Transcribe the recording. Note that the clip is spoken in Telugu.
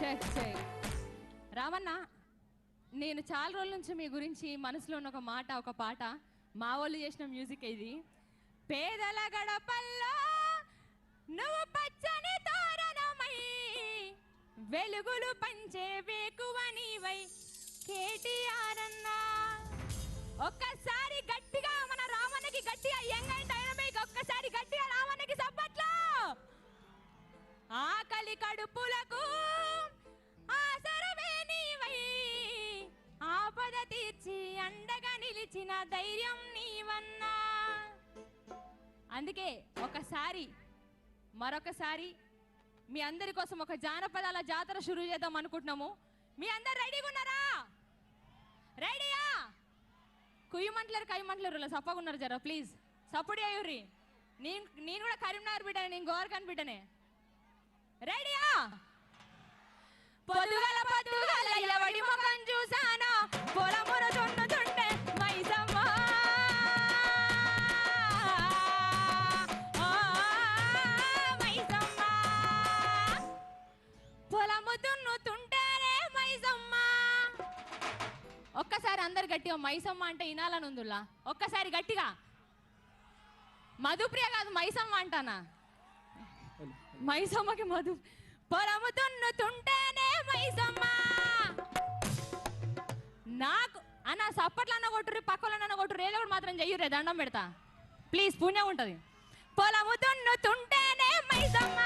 చెక్ చెక్ రామన్న నేను చాలా రోజుల నుంచి మీ గురించి మనసులో ఉన్న ఒక మాట ఒక పాట మా వాళ్ళు చేసిన మ్యూజిక్ ఇది పేదల గడపల్లో నువ్వు పచ్చని తోరణమై వెలుగులు పంచే వేకువనివై కేటీఆర్ అన్నా ఒక్కసారి నిలిచిన ధైర్యం నీవన్నా. అందుకే ఒకసారి మరొకసారి మీ అందరి కోసం ఒక జానపదాల జాతర షురూ చేద్దాం అనుకుంటున్నాము. మీ అందరు రెడీగా ఉన్నారా రెడీయా కుయ్యమంటలేరు కయ్యమంటలేరు సప్పగా ఉన్నారు జర ప్లీజ్ సప్పుడు అయ్యూరి నేను నేను కూడా కరీంనగర్ బిడ్డనే నేను గోవర్ఖాన్ బిడ్డనే. రెడీయా పొలము మైసమ్మ. ఒక్కసారి అందరు గట్టిగా మైసమ్మ అంటే వినాలని ఉందిలా ఒక్కసారి గట్టిగా. మధుప్రియ కాదు మైసమ్మ అంటానా? మైసమ్మకి మధు పొలము తున్నుతుంటేనే మైసమ్మ. నాకు అన్న సప్పట్లు అన్న కొట్టుర్రి పక్కల అన్న కొట్టుర్రి ఏదో ఒకటి మాత్రం చెయ్యురే దండం పెడతా. ప్లీజ్ పుణ్యం ఉంటుంది. పొలము తున్నుతుంటేనే మైసమ్మ.